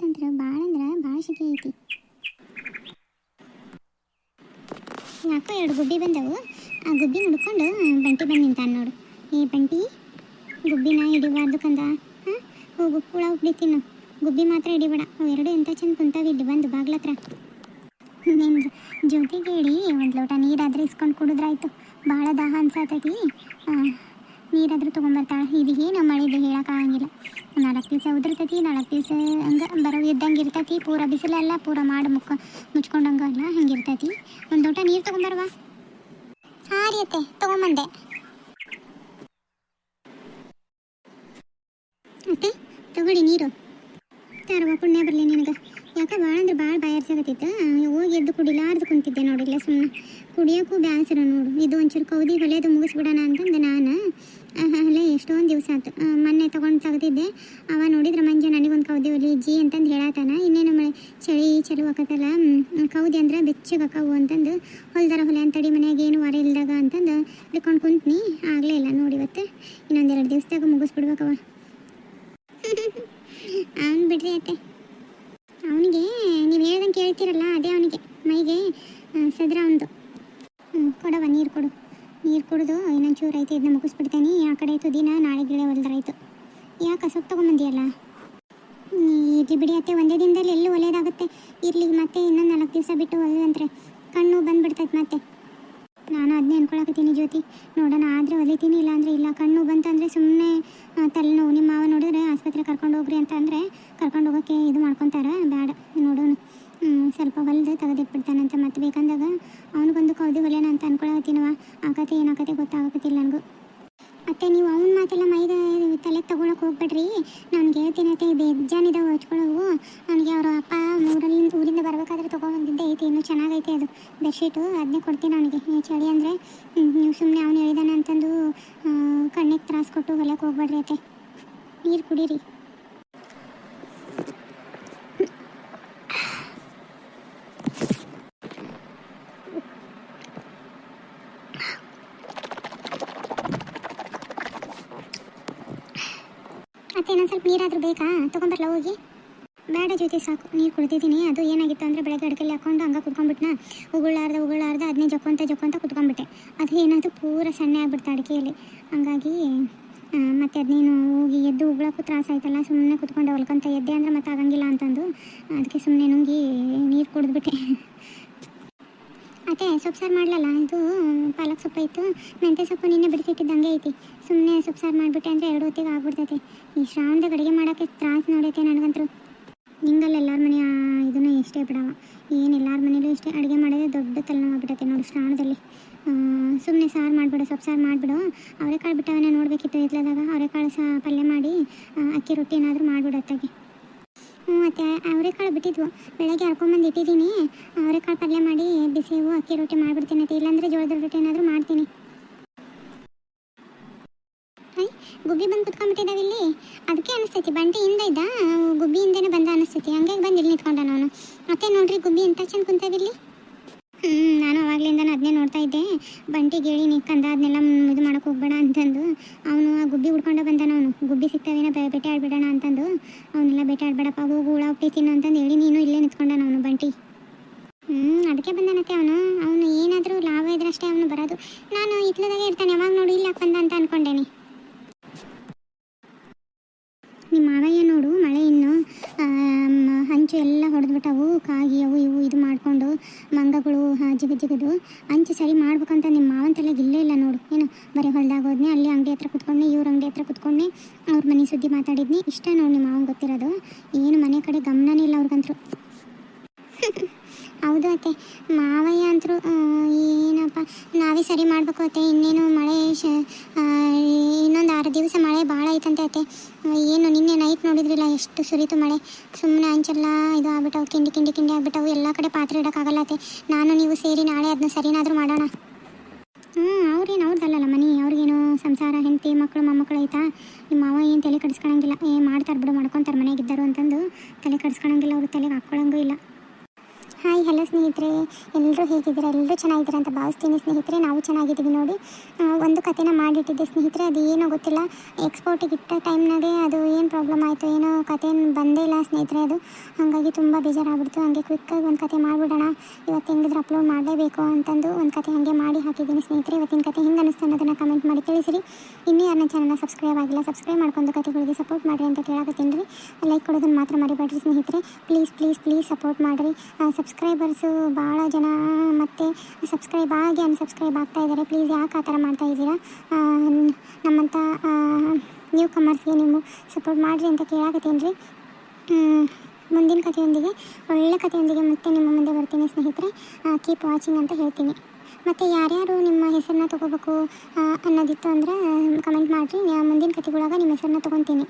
ಇವತ್ತಂತ್ರ ಭಾಳ ಅಂದ್ರೆ ಭಾಳ ಶಕೆ ಐತಿ. ಯಾಕೋ ಎರಡು ಗುಬ್ಬಿ ಬಂದವು. ಆ ಗುಬ್ಬಿ ಹುಡ್ಕೊಂಡು ಬಂಟಿ ಬಂದು ನಿಂತಾನ ನೋಡು. ಈ ಬಂಟಿ, ಗುಬ್ಬಿನ ಹಿಡಿಬಾರ್ದು ಕಂದ. ಹಾಂ? ಹೋಗು, ಹುಳ ತಿನ್ನು. ಗುಬ್ಬಿ ಮಾತ್ರ ಹಿಡಿಬೇಡ. ಅವು ಎರಡು ಎಂತ ಚಂದ ಕುಂತಾವ ಇಲ್ಲಿ ಬಂದು ಬಾಗ್ಲತ್ರ. ನಿಂದು ಜ್ಯೋತಿಗೆ ಹೇಳಿ ಒಂದು ಲೋಟ ನೀರಾದ್ರೆ ಇಸ್ಕೊಂಡು ಕುಡಿದ್ರಾಯ್ತು. ಭಾಳ ದಾಹ ಅನ್ಸತೈತಿ. ನೀರಾದ್ರೂ ತೊಗೊಂಬರ್ತಾಳೆ ಇದು ಏನು ಮಾಡಿದ್ದು ಹೇಳೋಕ್ಕಾಗಂಗಿಲ್ಲ. ನಾಲ್ಕು ದಿವಸ ಉದುರ್ತೈತಿ, ನಾಲ್ಕು ದಿವಸ ಹಂಗೆ ಬರೋ ಇದ್ದಂಗೆ ಇರ್ತೈತಿ ಪೂರ ಬಿಸಿಲೆಲ್ಲ ಪೂರ ಮಾಡಿ ಮುಕ್ಕ ಮುಚ್ಕೊಂಡಂಗೆ ಅಲ್ಲ ಹಂಗೆ ಇರ್ತೈತಿ ಒಂದು ಲೋಟ ನೀರು ತೊಗೊಂಬರ್ವಾ? ಹಾಂ ರೀ ಅತ್ತೆ, ತೊಗೊಂಬಂದೆ. ಅತ್ತೆ, ತಗೊಳ್ಳಿ ನೀರು. ತರುವ ಪುಣ್ಯ ಬರಲಿ ನಿನಗೆ. ಯಾಕೆ ಭಾಳ ಅಂದ್ರೆ ಭಾಳ ಬಾಯಾರ್ಸಾಗತ್ತಿತ್ತು ಹೋಗಿ ಎದ್ದು ಕುಡಿಲಾರ್ದು ಕುಂತಿದ್ದೆ ನೋಡಿಲ್ಲ ಸುಮ್ಮನೆ ಕುಡಿಯೋಕ್ಕೂ ಬ್ಯಾಸರ ನೋಡು. ಇದು ಒಂಚೂರು ಕೌದಿ ಹೊಲೆದು ಮುಗಿಸ್ಬಿಡೋಣ ಅಂತಂದು ನಾನು. ಅಲ್ಲೇ ಎಷ್ಟೊಂದು ದಿವಸ ಆಯ್ತು. ಮೊನ್ನೆ ತೊಗೊಂಡು ತೆಗೆದಿದ್ದೆ. ಅವ ನೋಡಿದ್ರೆ ಮಂಜ ನನಗೊಂದು ಕೌದಿ ಹೊಲಿ ಜಿ ಅಂತಂದು ಹೇಳತ್ತಾನ ಇನ್ನೇನು ಮಳೆ? ಚಳಿ ಚಲೋ ಆಕತ್ತಲ್ಲ ಹ್ಮ್, ಕೌದಿ ಅಂದ್ರೆ ಬೆಚ್ಚಗೆ ಹಾಕವು ಅಂತಂದು. ಹೊಲ್ದಾರ ಹೊಲೆ ಅಂತಡಿ ಮನೆಯಾಗ ಏನು ವಾರ ಇಲ್ದಾಗ ಅಂತಂದು ಹಿಡ್ಕೊಂಡು ಕುಂತ್ನಿ. ಆಗಲೇ ಇಲ್ಲ ನೋಡಿ ಇವತ್ತು. ಇನ್ನೊಂದೆರಡು ದಿವಸದಾಗ ಮುಗಿಸ್ಬಿಡ್ಬೇಕವ ಅವನು ಬಿಡ್ರಿ ಅತ್ತೆ ಅವನಿಗೆ ನೀವು ಹೇಳ್ದಂಗೆ ಕೇಳ್ತಿರಲ್ಲ ಅದೇ ಅವನಿಗೆ ಮೈಗೆ ಸದ್ರ ಹ್ಞೂ ಕೊಡವ ನೀರು ಕೊಡು. ನೀರು ಕುಡಿದು ಇನ್ನೊಂದು ಚೂರು ಐತೆ ಇದನ್ನ ಮುಗಿಸ್ಬಿಡ್ತೇನೆ. ಆ ಕಡೆ ತುದಿನ ನಾಳೆ ಗಿಳೆ ಹೊಲ್ದರಾಯ್ತು. ಯಾಕೆ ಸೊಪ್ಪು ತೊಗೊಂಬಂದಿಯಲ್ಲ? ಇರ್ಲಿ ಬಿಡಿ ಅತ್ತೆ, ಒಂದೇ ದಿನದಲ್ಲಿ ಎಲ್ಲೂ ಒಳ್ಳೇದಾಗುತ್ತೆ. ಇರಲಿ ಮತ್ತೆ ಇನ್ನೊಂದು ನಾಲ್ಕು ದಿವಸ ಬಿಟ್ಟು ಹೊಲಿದಂದ್ರೆ ಕಣ್ಣು ಬಂದುಬಿಡ್ತೈತೆ ಮತ್ತೆ. ನಾನು ಅದನ್ನೇ ಅಂದ್ಕೊಳಕತ್ತೀನಿ ಜ್ಯೋತಿ. ನೋಡೋಣ, ಆದರೆ ಹೊಲಿತೀನಿ ಇಲ್ಲ ಅಂದರೆ ಇಲ್ಲ. ಕಣ್ಣು ಬಂತಂದರೆ ಸುಮ್ಮನೆ ತಲೆನೋವು. ನಿಮ್ಮ ಮಾವ ನೋಡಿದ್ರೆ ಆಸ್ಪತ್ರೆ ಕರ್ಕೊಂಡು ಹೋಗ್ರಿ ಅಂತ ಅಂದರೆ ಕರ್ಕೊಂಡು ಹೋಗೋಕ್ಕೆ ಇದು ಮಾಡ್ಕೊತಾರೆ, ಬೇಡ. ನೋಡೋಣ. ಸ್ವಲ್ಪ ಹೊಲ್ದು ತೆಗೆದಿಟ್ಬಿಡ್ತಾನಂತ ಮತ್ತೆ ಬೇಕಂದಾಗ ಅವನಿಗೊಂದು ಕೌದಿ ಹೊಲೆನ ಅಂತ ಅನ್ಕೊಳಕತ್ತೀನವ ಆಕತೆ ಏನಾಕತೆ ಗೊತ್ತಾಗತ್ತಿಲ್ಲ ನನಗೂ. ಮತ್ತೆ ನೀವು ಅವನ ಮಾತೆಲ್ಲ ಮೈದ ತಲೆಗೆ ತಗೊಳಕ್ಕೆ ಹೋಗ್ಬೇಡ್ರಿ. ನಾನು ಹೇಳ್ತೀನಿ ಅತ್ತೆ ಬೇಜಾನಿದಾವೆ ಹಚ್ಕೊಳ್ಳೋವು ನನಗೆ ಅವರ ಅಪ್ಪ ಊರಲ್ಲಿ, ಊರಿಂದ ಬರ್ಬೇಕಾದ್ರೆ ತೊಗೊಂಬಂದಿದ್ದೆ ಐತಿ, ಇನ್ನೂ ಚೆನ್ನಾಗೈತೆ ಅದು ಬೆಡ್ಶೀಟು. ಅದನ್ನೇ ಕೊಡ್ತೀನಿ ಅವನಿಗೆ. ಚಳಿ ಅಂದರೆ ನೀವು ಸುಮ್ಮನೆ ಅವನು ಹೇಳಿದಾನೆ ಅಂತಂದು ಕಣ್ಣಿಗೆ ತ್ರಾಸ್ ಕೊಟ್ಟು ಹೊಲಕ್ಕೆ ಹೋಗ್ಬೇಡ್ರಿ ಅತ್ತೆ. ನೀರು ಕುಡೀರಿ. ಮತ್ತೆ ಇನ್ನೊಂದು ಸ್ವಲ್ಪ ನೀರಾದರೂ ಬೇಕಾ? ತೊಗೊಂಬರ್ಲ ಹೋಗಿ? ಬೇಡ ಜೊತೆ ಸಾಕು. ನೀರು ಕುಡಿದಿದ್ದೀನಿ. ಅದು ಏನಾಗಿತ್ತು ಅಂದರೆ ಬೆಳಗ್ಗೆ ಅಡ್ಕೆಲ್ಲಿ ಹಾಕೊಂಡು ಹಂಗೆ ಕುತ್ಕೊಂಡ್ಬಿಟ್ನ. ಉಗುಳಾರ್ದ ಉಗುಳಾರ್ದ ಅದನ್ನೇ ಜೊಕ್ಕೊಂತ ಜೊಕೊಂತ ಕುತ್ಕೊಂಡ್ಬಿಟ್ಟೆ. ಅದು ಏನಾದರೂ ಪೂರ ಸಣ್ಣ ಆಗ್ಬಿಡ್ತಾ ಅಡಿಕೆಯಲ್ಲಿ. ಹಂಗಾಗಿ ಮತ್ತು ಅದನ್ನೇನು ಹೋಗಿ ಎದ್ದು ಉಗುಳಕ್ಕೂ ತ್ರಾಸ ಆಯ್ತಲ್ಲ ಸುಮ್ಮನೆ ಕುತ್ಕೊಂಡೆ ಹೊಲ್ಕೊಂತ ಎದ್ದೆ ಅಂದರೆ ಮತ್ತೆ ಆಗಂಗಿಲ್ಲ ಅಂತಂದು. ಅದಕ್ಕೆ ಸುಮ್ಮನೆ ನುಂಗಿ ನೀರು ಕುಡಿದ್ಬಿಟ್ಟೆ. ಅತ್ತೆ ಸೊಪ್ಪು ಸಾರು ಮಾಡಲಲ್ಲ? ಇದು, ಪಾಲಕ್ ಸೊಪ್ಪು ಇತ್ತು ಮೆಂತ್ಯ ಸೊಪ್ಪು ನಿನ್ನೆ ಬಿಡಿಸಿಟ್ಟಿದ್ದಂಗೆ ಐತಿ. ಸುಮ್ಮನೆ ಸೊಪ್ಪು ಸಾರು ಮಾಡಿಬಿಟ್ಟೆ ಅಂದರೆ ಎರಡು ಹೊತ್ತಿಗೆ ಆಗ್ಬಿಡ್ತೈತೆ. ಈ ಶ್ರಾವಣದಾಗ ಅಡುಗೆ ಮಾಡೋಕ್ಕೆ ತ್ರಾಸ ನೋಡೈತೆ ನನಗಂತೂ ಹಿಂಗಲ್ಲ ಎಲ್ಲರ ಮನೆಯ ಇದನ್ನು ಇಷ್ಟೇ ಬಿಡವ. ಏನು ಎಲ್ಲರ ಮನೇಲೂ ಇಷ್ಟೇ ಅಡುಗೆ ಮಾಡೋದೇ ದೊಡ್ಡ ತಲೆನೋವು ಆಗ್ಬಿಟ್ಟೈತೆ ನೋಡಿ ಶ್ರಾವಣದಲ್ಲಿ. ಸುಮ್ಮನೆ ಸಾರು ಮಾಡಿಬಿಡು, ಸೊಪ್ಪು ಸಾರು ಮಾಡಿಬಿಡು. ಅವರೆಕಾಳು ಬಿಟ್ಟವನ್ನೇ ನೋಡಬೇಕಿತ್ತು ಇತ್ಲದಾಗ ಅವರೆಕಾಳು ಸಹ ಪಲ್ಯ ಮಾಡಿ ಅಕ್ಕಿ ರೊಟ್ಟಿ ಏನಾದರೂ ಮಾಡಿಬಿಡತ್ತಾಗೆ ಮತ್ತು ಅವರೆಕಾಳು ಬಿಟ್ಟಿದ್ವು. ಬೆಳಗ್ಗೆ ಹರ್ಕೊಂಬಂದು ಇಟ್ಟಿದ್ದೀನಿ. ಅವರೆಕಾಳು ಪಲ್ಯ ಮಾಡಿ ಬಿಸಿವು ಅಕ್ಕಿ ರೊಟ್ಟಿ ಮಾಡಿಬಿಡ್ತೀನಿ ಅಂತ ಇಲ್ಲಾಂದರೆ ಜೋಳದ ರೊಟ್ಟಿ ಏನಾದರೂ ಮಾಡ್ತೀನಿ. ಗುಬ್ಬಿ ಬಂದು ಕುತ್ಕೊಂಡ್ಬಿಟ್ಟಿದ್ದಾವೆ ಇಲ್ಲಿ. ಅದಕ್ಕೆ ಅನಿಸ್ತೈತಿ ಬಂಟಿ ಹಿಂದೆ ಇದ್ದ ಗುಬ್ಬಿ ಬಂದ ಅನಿಸ್ತೈತಿ. ಹಂಗಾಗಿ ಬಂದು ಇಲ್ಲಿ ನಿಂತ್ಕೊಂಡ ನಾನು ಮತ್ತೆ ನೋಡ್ರಿ, ಗುಬ್ಬಿ ಎಂತ ಚಂದ ಕುಂತಾವಿಲ್ಲಿ ಹ್ಞೂ ನಾನು ಅವಾಗ್ಲಿಂದನೂ ಅದನ್ನೇ ನೋಡ್ತಾ ಇದ್ದೆ. ಬಂಟಿಗೆ ಹೇಳಿ ನಿಕ್ಕಂದ ಅದನ್ನೆಲ್ಲ ಇದು ಮಾಡಕ್ಕೆ ಹೋಗ್ಬೇಡ ಅಂತಂದು. ಅವನು ಆ ಗುಬ್ಬಿ ಹುಡ್ಕೊಂಡು ಬಂದಾನ ಅವನು. ಗುಬ್ಬಿ ಸಿಗ್ತಾವೇನೋ ಬೇಟೆ ಆಡ್ಬಿಡೋಣ ಅಂತಂದು. ಅವನ್ನೆಲ್ಲ ಬೇಟೆ ಆಡ್ಬೇಡಪ್ಪ, ಹೋಗು, ಹುಳ, ಹುಟ್ಟಿ ತಿನ್ನು ಅಂತಂದು ಹೇಳಿ ನೀನು ಇಲ್ಲೇ ನಿಂತ್ಕೊಂಡಾನ ಅವನು ಬಂಟಿ. ಹ್ಮ್, ಅದಕ್ಕೆ ಬಂದಾನತ್ತೆ ಅವನು. ಅವನು ಏನಾದರೂ ಲಾಭ ಇದ್ರಷ್ಟೇ ಅವನು ಬರೋದು. ನಾನು ಇತ್ಲದಾಗೆ ಇರ್ತಾನೆ ಯಾವಾಗ ನೋಡಿ ಇಲ್ಲ ಬಂದ ಅಂತ ಅನ್ಕೊಂಡೇನಿ ನಿಮ್ಮ ಮಾವಯ್ಯ ನೋಡು ಮಳೆ ಇನ್ನು ಆಮ್, ಹಂಚು ಎಲ್ಲ ಹೊಡೆದ್ಬಿಟ್ಟವು ಕಾಗಿ ಅವು ಇವು ಇದು ಮಾಡಿಕೊಂಡು ಮಂಗಗಳು ಆ, ಅಂಚ ಸರಿ ಮಾಡ್ಬೇಕಂತ ನಿಮ್ಮ ಮಾವನ ತಲೆಗೆ ಇಲ್ಲೇ ಇಲ್ಲ ನೋಡು. ಏನು ಬರೀ ಹೊಲ್ದಾಗ ಹೋದ್ನಿ ಅಲ್ಲಿ ಅಂಗಡಿ ಹತ್ರ ಕುತ್ಕೊಂಡೆ ಇವ್ರ ಅಂಗಡಿ ಹತ್ರ ಕುತ್ಕೊಂಡೆ ಅವ್ರ ಮನೆ ಸುದ್ದಿ ಮಾತಾಡಿದ್ನಿ. ಇಷ್ಟ ನೋಡಿ ನಿಮ್ಮ ಮಾವನ್ ಗೊತ್ತಿರೋದು. ಏನು ಮನೆ ಕಡೆ ಗಮನನೇ ಇಲ್ಲ ಅವ್ರಿಗಂತರು. ಹೌದು ಅತ್ತೆ. ಮಾವಯ್ಯ ಅಂತರೂ ಏನಪ್ಪ, ನಾವೇ ಸರಿ ಮಾಡಬೇಕು ಅತ್ತೆ. ಇನ್ನೇನು ಮಳೆ ಶ ಇನ್ನೊಂದು ಆರು ದಿವಸ ಮಳೆ ಭಾಳ ಐತಂತೆ ಅತ್ತೆ. ಏನು, ನಿನ್ನೆ ನೈಟ್ ನೋಡಿದ್ರಿಲ್ಲ ಎಷ್ಟು ಸುರಿತು ಮಳೆ. ಸುಮ್ಮನೆ ಹಂಚೆಲ್ಲ ಇದು ಆಗ್ಬಿಟ್ಟವು, ಕಿಂಡಿ ಕಿಂಡಿ ಕಿಂಡಿ ಆಗ್ಬಿಟ್ಟವು. ಎಲ್ಲ ಕಡೆ ಪಾತ್ರೆ ಇಡೋಕ್ಕಾಗಲ್ಲ ಅತ್ತೆ. ನಾನು, ನೀವು ಸೇರಿ ನಾಳೆ ಅದನ್ನ ಸರಿನಾದರೂ ಮಾಡೋಣ. ಹ್ಞೂ ಅವ್ರೇನು ಅವ್ರದ್ದಲ್ಲ ಮನೆ. ಅವ್ರಿಗೇನು ಸಂಸಾರ, ಹೆಂಡತಿ ಮಕ್ಕಳು ಮೊಮ್ಮಕ್ಕಳು ಐತಾ? ನಿಮ್ಮ ಮಾವ ಏನು ತಲೆ ಕಡಿಸ್ಕೊಳಂಗಿಲ್ಲ. ಏ, ಮಾಡ್ತಾರೆ ಬಿಡು, ಮಾಡ್ಕೊತಾರೆ ಮನೆಗಿದ್ದರು ಅಂತಂದು ತಲೆ ಕಡಿಸ್ಕೊಳಂಗಿಲ್ಲ. ಅವ್ರು ತಲೆಗೆ ಹಾಕ್ಕೊಳಂಗೂ ಇಲ್ಲ. ಹಾಯ್ ಹಲೋ ಸ್ನೇಹಿತರೆ. ಎಲ್ಲರೂ ಹೇಗಿದ್ದೀರಾ? ಎಲ್ಲರೂ ಚೆನ್ನಾಗಿದ್ದೀರಾ ಅಂತ ಭಾವಿಸ್ತೀನಿ ಸ್ನೇಹಿತರೆ. ನಾವು ಚೆನ್ನಾಗಿದ್ದೀವಿ ನೋಡಿ. ಒಂದು ಕಥೆನ ಮಾಡಿಟ್ಟಿದ್ದೆ ಸ್ನೇಹಿತರೆ. ಅದು ಏನೋ ಗೊತ್ತಿಲ್ಲ. ಎಕ್ಸ್ಪೋರ್ಟಿಗೆ ಇಟ್ಟ ಟೈಮ್ನಾಗೆ ಅದು ಏನು ಪ್ರಾಬ್ಲಮ್ ಆಯಿತು, ಏನೋ ಕಥೆ ಬಂದೇ ಇಲ್ಲ ಸ್ನೇಹಿತರೆ ಅದು. ಹಾಗಾಗಿ ತುಂಬ ಬೇಜಾರಾಗ್ಬಿಡ್ತು. ಹಾಗೆ ಕ್ವಿಕ್ಕಾಗಿ ಒಂದು ಕತೆ ಮಾಡಿಬಿಡೋಣ. ಇವತ್ತು ಹೆಂಗಿದ್ರೆ ಅಪ್ಲೋಡ್ ಮಾಡಲೇಬೇಕು ಅಂತಂದು ಒಂದು ಕತೆ ಹಾಗೆ ಮಾಡಿ ಹಾಕಿದ್ದೀನಿ ಸ್ನೇಹಿತರೆ. ಇವತ್ತಿನ ಕತೆ ಹೆಂಗೆ ಅನಿಸ್ತು ಅನ್ನೋದನ್ನು ಕಮೆಂಟ್ ಮಾಡಿ ತಿಳಿಸಿರಿ. ಇನ್ನೂ ಯಾರನ್ನ ಚಾನಲ್ನ ಸಬ್ಸ್ಕ್ರೈಬ್ ಆಗಿಲ್ಲ ಸಬ್ಸ್ಕ್ರೈಬ್ ಮಾಡ್ಕೊಂಡು ಕತೆಗಳಿಗೆ ಸಪೋರ್ಟ್ ಮಾಡಿರಿ ಅಂತ ಕೇಳಾಕತ್ತೀನಿ ರೀ. ಲೈಕ್ ಕೊಡೋದನ್ನು ಮಾತ್ರ ಮರಿಬೇಡ್ರಿ ಸ್ನೇಹಿತರೆ. ಪ್ಲೀಸ್ ಪ್ಲೀಸ್ ಪ್ಲೀಸ್ ಸಪೋರ್ಟ್ ಮಾಡಿರಿ. ಸಬ್ಸ್ಕ್ರೈಬರ್ಸು ಭಾಳ ಜನ ಮತ್ತು ಸಬ್ಸ್ಕ್ರೈಬ್ ಆಗಿ ಅನ್ಸಬ್ಸ್ಕ್ರೈಬ್ ಆಗ್ತಾ ಇದ್ದಾರೆ. ಪ್ಲೀಸ್ ಯಾಕೆ ಆ ಥರ ಮಾಡ್ತಾ ಇದ್ದೀರಾ? ನಮ್ಮಂಥ ನ್ಯೂ ಕಮರ್ಸ್ಗೆ ನೀವು ಸಪೋರ್ಟ್ ಮಾಡಿರಿ ಅಂತ ಕೇಳಾಕತ್ತೀನಿ ರೀ. ಮುಂದಿನ ಕಥೆಯೊಂದಿಗೆ, ಒಳ್ಳೆ ಕಥೆಯೊಂದಿಗೆ ಮತ್ತೆ ನಿಮ್ಮ ಮುಂದೆ ಬರ್ತೀನಿ ಸ್ನೇಹಿತರೆ. ಕೀಪ್ ವಾಚಿಂಗ್ ಅಂತ ಹೇಳ್ತೀನಿ. ಮತ್ತು ಯಾರ್ಯಾರು ನಿಮ್ಮ ಹೆಸರನ್ನ ತೊಗೋಬೇಕು ಅನ್ನೋದಿತ್ತು ಅಂದರೆ ಕಮೆಂಟ್ ಮಾಡಿರಿ. ಮುಂದಿನ ಕಥೆಗಳಾಗ ನಿಮ್ಮ ಹೆಸರನ್ನ ತೊಗೊತೀನಿ.